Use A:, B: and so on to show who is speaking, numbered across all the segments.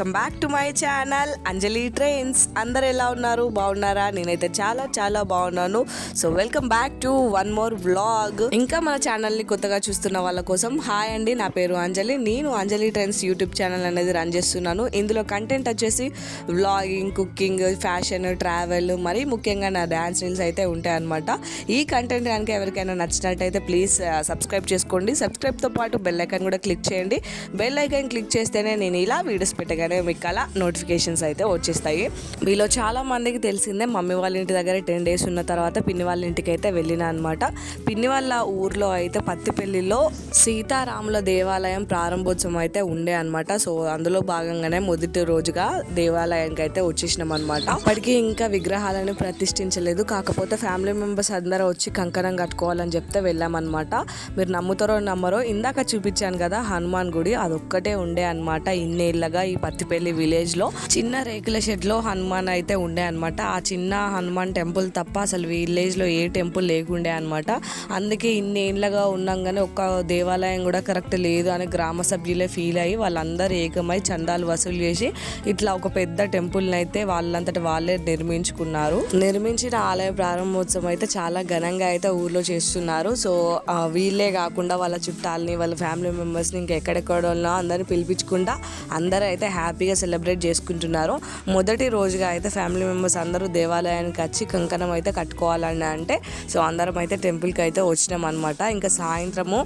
A: Welcome back to my channel. Anjali trains. అందరు ఎలా ఉన్నారు? బాగున్నారా? నేనైతే చాలా చాలా బాగున్నాను. So welcome back to one more vlog. ఇంకా మన ఛానల్ని కొత్తగా చూస్తున్న వాళ్ళ కోసం హాయ్ అండి. నా పేరు అంజలి. నేను అంజలి ట్రైన్స్ యూట్యూబ్ ఛానల్ అనేది రన్ చేస్తున్నాను. ఇందులో కంటెంట్ వచ్చేసి వ్లాగింగ్ కుకింగ్ ఫ్యాషన్ ట్రావెల్ మరి ముఖ్యంగా నా డ్యాన్స్ రీల్స్ అయితే ఉంటాయన్నమాట ఈ కంటెంట్ కనుక ఎవరికైనా నచ్చినట్టయితే ప్లీజ్ సబ్స్క్రైబ్ చేసుకోండి. సబ్స్క్రైబ్తో పాటు బెల్ ఐకాన్ కూడా క్లిక్ చేయండి. బెల్ ఐకాన్ క్లిక్ చేస్తేనే నేను ఇలా వీడియోస్ పెట్టగానే మీకు అలా నోటిఫికేషన్స్ అయితే వచ్చేస్తాయి. మీలో చాలా మందికి తెలిసిందే మమ్మీ వాళ్ళ ఇంటి దగ్గర టెన్ డేస్ ఉన్న తర్వాత పిన్ని వాళ్ళ ఇంటికి అయితే వెళ్ళిన అనమాట పిన్ని వాళ్ళ ఊర్లో అయితే పత్తిపల్లిలో సీతారాముల దేవాలయం ప్రారంభోత్సవం అయితే ఉండే అనమాట సో అందులో భాగంగానే మొదటి రోజుగా దేవాలయానికి అయితే వచ్చేసినాం అనమాట అప్పటికి ఇంకా విగ్రహాలను ప్రతిష్ఠించలేదు. కాకపోతే ఫ్యామిలీ మెంబర్స్ అందరూ వచ్చి కంకణం కట్టుకోవాలని చెప్తే వెళ్ళామన్నమాట మీరు నమ్ముతారో నమ్మరో ఇందాక చూపించాను కదా హనుమాన్ గుడి అదొక్కటే ఉండే అనమాట ఇన్నేళ్ళగా ఈ పత్తి విలేజ్లో చిన్న రేకుల షెడ్లో హనుమాన్ అయితే ఉండే అనమాట ఆ చిన్న హనుమాన్ టెంపుల్ తప్ప అసలు విలేజ్లో ఏ టెంపుల్ లేకుండే అనమాట అందుకే ఇన్నేళ్ళగా కానీ ఒక్క దేవాలయం కూడా కరెక్ట్ లేదు అని గ్రామ సభ్యులే ఫీల్ అయ్యి వాళ్ళందరూ ఏకమై చందాలు వసూలు చేసి ఇట్లా ఒక పెద్ద టెంపుల్ అయితే వాళ్ళంతటి వాళ్ళే నిర్మించుకున్నారు. నిర్మించిన ఆలయ ప్రారంభోత్సవం అయితే చాలా ఘనంగా అయితే ఊర్లో చేస్తున్నారు. సో వీళ్ళే కాకుండా వాళ్ళ చుట్టాలని వాళ్ళ ఫ్యామిలీ మెంబర్స్ని ఇంకా ఎక్కడెక్కడో అందరిని పిలిపించుకుంటా అందరూ అయితే హ్యాపీ హ్యాపీగా సెలబ్రేట్ చేసుకుంటున్నారు మొదటి రోజుగా అయితే ఫ్యామిలీ మెంబర్స్ అందరూ దేవాలయానికి వచ్చి కంకణం అయితే కట్టుకోవాలని అంటే సో అందరం అయితే టెంపుల్కి అయితే వచ్చినాం అనమాట ఇంకా సాయంత్రము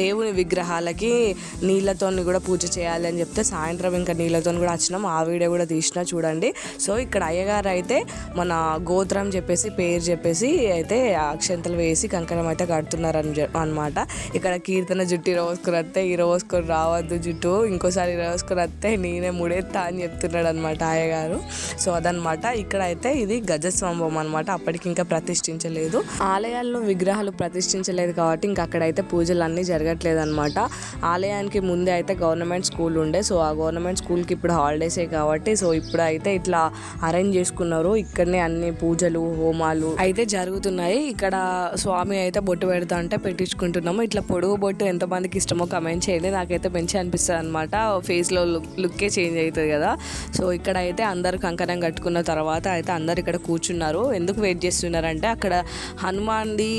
A: దేవుని విగ్రహాలకి నీళ్ళతో కూడా పూజ చేయాలి అని చెప్తే సాయంత్రం ఇంకా నీళ్ళతో కూడా వచ్చినాం. ఆ వీడియో కూడా తీసిన చూడండి. సో ఇక్కడ అయ్యగారు అయితే మన గోత్రం చెప్పేసి పేరు చెప్పేసి అయితే అక్షంతలు వేసి కంకణం అయితే కడుతున్నారు అని అనమాట ఇక్కడ కీర్తన జుట్టు రోజుకుని వస్తే ఈ రావద్దు జుట్టు ఇంకోసారి ఈ వస్తే నేనే ముడేస్తా అని చెప్తున్నాడు అనమాట ఆయగారు. సో అదనమాట ఇక్కడ అయితే ఇది గజస్వంభం అనమాట అప్పటికి ఇంకా ప్రతిష్ఠించలేదు. ఆలయాల్లో విగ్రహాలు ప్రతిష్ఠించలేదు కాబట్టి ఇంకా అక్కడైతే పూజలు అన్నీ జరగట్లేదు అనమాట ఆలయానికి ముందే అయితే గవర్నమెంట్ స్కూల్ ఉండే. సో ఆ గవర్నమెంట్ స్కూల్కి ఇప్పుడు హాలిడేసే కాబట్టి సో ఇప్పుడు అయితే ఇట్లా అరేంజ్ చేసుకున్నారు. ఇక్కడనే అన్ని పూజలు హోమాలు అయితే జరుగుతున్నాయి. ఇక్కడ స్వామి అయితే బొట్టు పెడతా అంటే పెట్టించుకుంటున్నాము. ఇట్లా పొడుగు బొట్టు ఎంతమందికి ఇష్టమో కమెంట్ చేయండి. నాకైతే మంచి అనిపిస్తుంది అనమాట ఫేస్లో లుక్ లుక్కే చేంజ్ అవుతుంది కదా. సో ఇక్కడ అయితే అందరు కంకణం కట్టుకున్న తర్వాత అయితే అందరు ఇక్కడ కూర్చున్నారు. ఎందుకు వెయిట్ చేస్తున్నారంటే అక్కడ హనుమాన్ది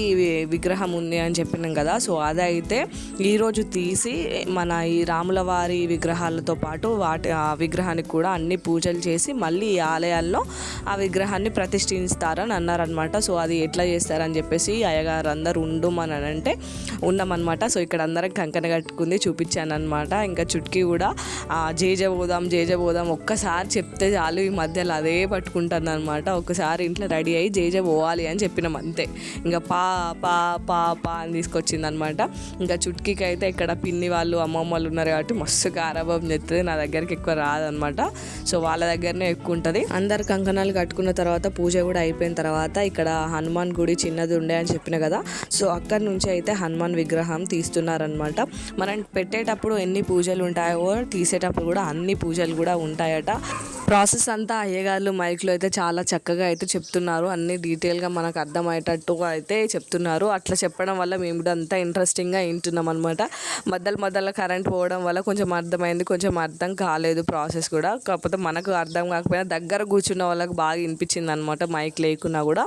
A: విగ్రహం ఉంది అని చెప్పినాం కదా. సో అదైతే ఈరోజు తీసి మన ఈ రాముల వారి విగ్రహాలతో పాటు వాటి ఆ విగ్రహానికి కూడా అన్ని పూజలు చేసి మళ్ళీ ఈ ఆలయాల్లో ఆ విగ్రహాన్ని ప్రతిష్ఠిస్తారని అన్నారనమాట సో అది ఎట్లా చేస్తారని చెప్పేసి అయ్యగారు అందరు ఉండమని అంటే ఉన్నామన్నమాట. సో ఇక్కడ అందరం కంకణ కట్టుకుంది చూపించాను అనమాట ఇంకా చుట్కీ కూడా ఆ, పోదాం జేజ పోదాం ఒక్కసారి చెప్తే చాలు ఈ మధ్యలో అదే పట్టుకుంటుంది అనమాట ఒక్కసారి ఇంట్లో రెడీ అయ్యి జేజ పోవాలి అని చెప్పినాం అంతే. ఇంకా పా పా పా పా అని తీసుకొచ్చింది అనమాట ఇంకా చుట్కీకి అయితే ఇక్కడ పిన్ని వాళ్ళు అమ్మమ్మ వాళ్ళు ఉన్నారు కాబట్టి మస్తు కారాబం చెప్తుంది నా దగ్గరికి ఎక్కువ రాదనమాట సో వాళ్ళ దగ్గరనే ఎక్కువ ఉంటుంది. అందరు కంకణాలు కట్టుకున్న తర్వాత పూజ కూడా అయిపోయిన తర్వాత ఇక్కడ హనుమాన్ గుడి చిన్నది ఉండే అని చెప్పిన కదా. సో అక్కడి నుంచి అయితే హనుమాన్ విగ్రహం తీస్తున్నారనమాట మనం పెట్టేటప్పుడు ఎన్ని పూజలు ఉంటాయో తీసేటప్పుడు కూడా అన్ని పూజలు కూడా ఉంటాయట. ప్రాసెస్ అంతా అయ్యగారు మైక్లో అయితే చాలా చక్కగా అయితే చెప్తున్నారు. అన్ని డీటెయిల్గా మనకు అర్థమయ్యేటట్టుగా అయితే చెప్తున్నారు. అట్లా చెప్పడం వల్ల మేము కూడా అంతా ఇంట్రెస్టింగ్గా వింటున్నాం అనమాట మధ్యలో మధ్యలో కరెంట్ పోవడం వల్ల కొంచెం అర్థమైంది కొంచెం అర్థం కాలేదు ప్రాసెస్ కూడా. కాకపోతే మనకు అర్థం కాకపోయినా దగ్గర కూర్చున్న వాళ్ళకి బాగా వినిపించింది అనమాట మైక్ లేకున్నా కూడా.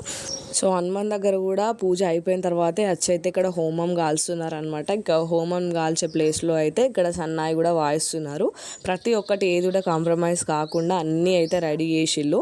A: సో హనుమాన్ దగ్గర కూడా పూజ అయిపోయిన తర్వాతే వచ్చి అయితే ఇక్కడ హోమం కాల్స్తున్నారు అనమాట ఇంకా హోమం కాల్చే ప్లేస్లో అయితే ఇక్కడ సన్నాయి కూడా వాయిస్తున్నారు. ప్రతి ఒక్కటి ఏది కూడా కాంప్రమైజ్ కాకుండా అన్నీ అయితే రెడీ చేసిళ్ళు.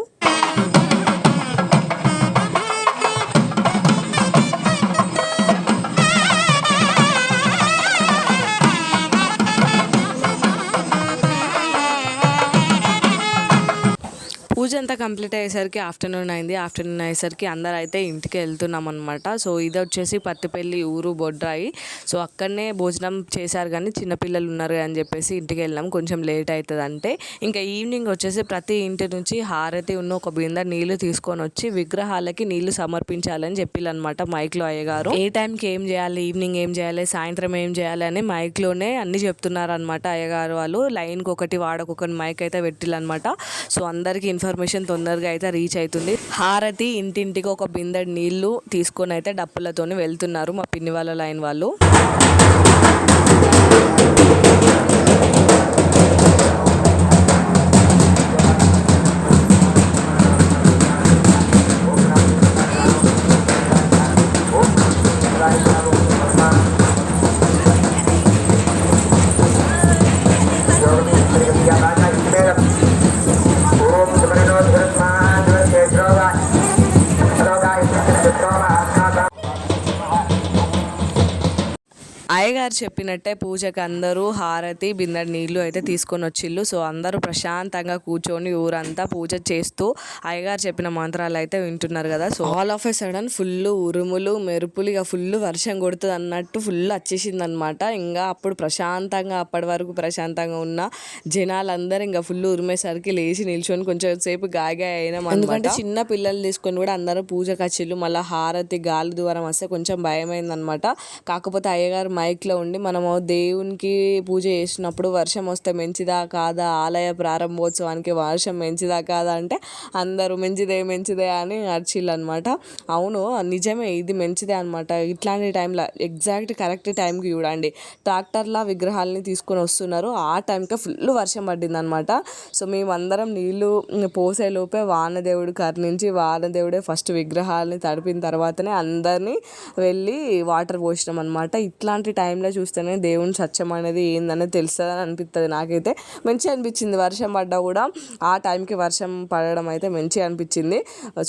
A: పూజ అంతా కంప్లీట్ అయ్యేసరికి ఆఫ్టర్నూన్ అయింది. ఆఫ్టర్నూన్ అయ్యేసరికి అందరు అయితే ఇంటికి వెళ్తున్నాం అనమాట సో ఇది వచ్చేసి పత్తిపల్లి ఊరు బొడ్రాయి. సో అక్కడనే భోజనం చేశారు కానీ చిన్నపిల్లలు ఉన్నారు అని చెప్పేసి ఇంటికి వెళ్ళాం. కొంచెం లేట్ అవుతుంది అంటే ఇంకా ఈవినింగ్ వచ్చేసి ప్రతి ఇంటి నుంచి హారతి ఉన్న ఒక బిందె నీళ్ళు తీసుకొని వచ్చి విగ్రహాలకి నీళ్ళు సమర్పించాలని చెప్పిల్లనమాట మైక్లో అయ్యగారు. ఏ టైంకి ఏం చేయాలి? ఈవినింగ్ ఏం చేయాలి? సాయంత్రం ఏం చేయాలి? అని మైక్లోనే అన్ని చెప్తున్నారు అనమాట అయ్యగారు వాళ్ళు. లైన్కి ఒకటి వాడకొకటి మైక్ అయితే పెట్టిల్లనమాట సో అందరికీ ఇన్ఫర్మేషన్ తొందరగా అయితే రీచ్ అవుతుంది. హారతి ఇంటింటికి ఒక బిందెడు నీళ్ళు తీసుకొని అయితే డప్పులతోని వెళ్తున్నారు మా పిన్ని వాళ్ళ లైన్ వాళ్ళు. అయ్యగారు చెప్పినట్టే పూజకి అందరూ హారతి బిందెడు నీళ్ళు అయితే తీసుకొని వచ్చిళ్ళు. సో అందరూ ప్రశాంతంగా కూర్చొని ఊరంతా పూజ చేస్తూ అయ్యగారు చెప్పిన మంత్రాలు అయితే వింటున్నారు కదా. So all of a sudden full ఉరుములు మెరుపులు ఇక ఫుల్ వర్షం కొడుతుంది అన్నట్టు ఫుల్ వచ్చేసింది అనమాట ఇంకా అప్పుడు ప్రశాంతంగా అప్పటి వరకు ప్రశాంతంగా ఉన్న జనాలందరూ ఇంకా ఫుల్ ఉరిమేసరికి లేచి నిల్చొని కొంచెం సేపు గాయగా అయినా ఎందుకంటే చిన్న పిల్లలు తీసుకొని కూడా అందరూ పూజ కచ్చిళ్ళు మళ్ళీ హారతి గాలి దూరం వస్తే కొంచెం భయమైంది అనమాట కాకపోతే అయ్యగారు ఇట్లా ఉండి మనము దేవునికి పూజ చేసినప్పుడు వర్షం వస్తే మంచిదా కాదా? ఆలయ ప్రారంభోత్సవానికి వర్షం మంచిదా కాదా అంటే అందరూ మంచిదే మంచిదే అని అరిచిల్లు అనమాట అవును నిజమే ఇది మంచిదే అనమాట ఇట్లాంటి టైంలో ఎగ్జాక్ట్ కరెక్ట్ టైంకి చూడండి. ట్రాక్టర్ల విగ్రహాలని తీసుకొని వస్తున్నారు. ఆ టైంకి ఫుల్ వర్షం పడింది అనమాట సో మేమందరం నీళ్ళు పోసే లోపే వానదేవుడు కరుణించి వానదేవుడే ఫస్ట్ విగ్రహాలని తడిపిన తర్వాతనే అందరినీ వెళ్ళి వాటర్ పోసినాం అనమాట ఇట్లాంటి టైం టైంలో చూస్తేనే దేవుని సత్యం అనేది ఏందనేది తెలుస్తుంది అని అనిపిస్తుంది నాకైతే. మంచిగా అనిపించింది. వర్షం పడ్డా కూడా ఆ టైంకి వర్షం పడడం అయితే మంచిగా అనిపించింది.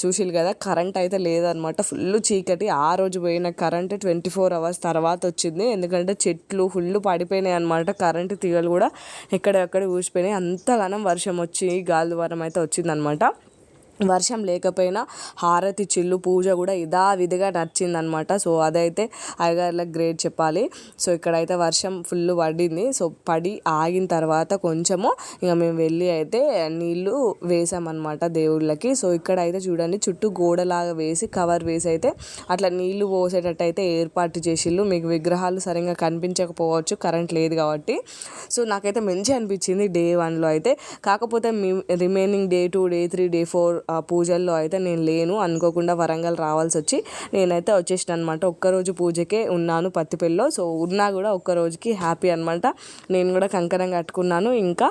A: చూసిలు కదా కరెంట్ అయితే లేదనమాట. ఫుల్ చీకటి. ఆ రోజు పోయిన కరెంట్ ట్వంటీ ఫోర్ అవర్స్ తర్వాత వచ్చింది. ఎందుకంటే చెట్లు ఫుల్ పడిపోయినాయి అనమాట కరెంటు తీగలు కూడా ఎక్కడెక్కడ ఊసిపోయినాయి. అంతగానం వర్షం వచ్చి గాలి ద్వారం అయితే వచ్చిందనమాట వర్షం లేకపోయినా హారతి చిల్లు పూజ కూడా యథావిధిగా నచ్చిందనమాట సో అదైతే అయ్యగారులకు గ్రేట్ చెప్పాలి. సో ఇక్కడైతే వర్షం ఫుల్ పడింది. సో పడి ఆగిన తర్వాత కొంచెము ఇక మేము వెళ్ళి అయితే నీళ్ళు వేసామన్నమాట దేవుళ్ళకి. సో ఇక్కడైతే చూడండి చుట్టూ గోడలాగా వేసి కవర్ వేసి అయితే అట్లా నీళ్ళు పోసేటట్టు అయితే ఏర్పాటు చేసిళ్ళు. మీకు విగ్రహాలు సరిగ్గా కనిపించకపోవచ్చు కరెంట్ లేదు కాబట్టి. సో నాకైతే మంచి అనిపించింది డే వన్లో అయితే. కాకపోతే మీ remaining day two day three day four పూజల్లో అయితే నేను లేను. అనుకోకుండా వరంగల్ రావాల్సి వచ్చి నేనైతే వచ్చేసిన అనమాట ఒక్కరోజు పూజకే ఉన్నాను పత్తిపెల్లో సో ఉన్నా కూడా ఒక్క రోజుకి హ్యాపీ అనమాట. నేను కూడా కంకణం కట్టుకున్నాను. ఇంకా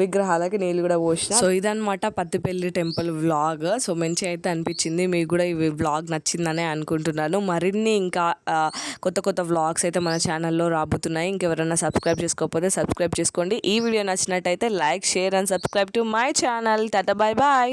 A: విగ్రహాలకి నీళ్ళు కూడా పోసిన. సో ఇదనమాట పత్తిపల్లి టెంపుల్ వ్లాగ్. సో మంచి అయితే అనిపించింది. మీకు కూడా ఈ వ్లాగ్ నచ్చిందనే అనుకుంటున్నాను. మరిన్ని ఇంకా కొత్త కొత్త వ్లాగ్స్ అయితే మన ఛానల్లో రాబోతున్నాయి. ఇంకెవరైనా సబ్స్క్రైబ్ చేసుకోకపోతే సబ్స్క్రైబ్ చేసుకోండి. ఈ వీడియో నచ్చినట్టయితే like share and subscribe to my channel. Tata bye bye.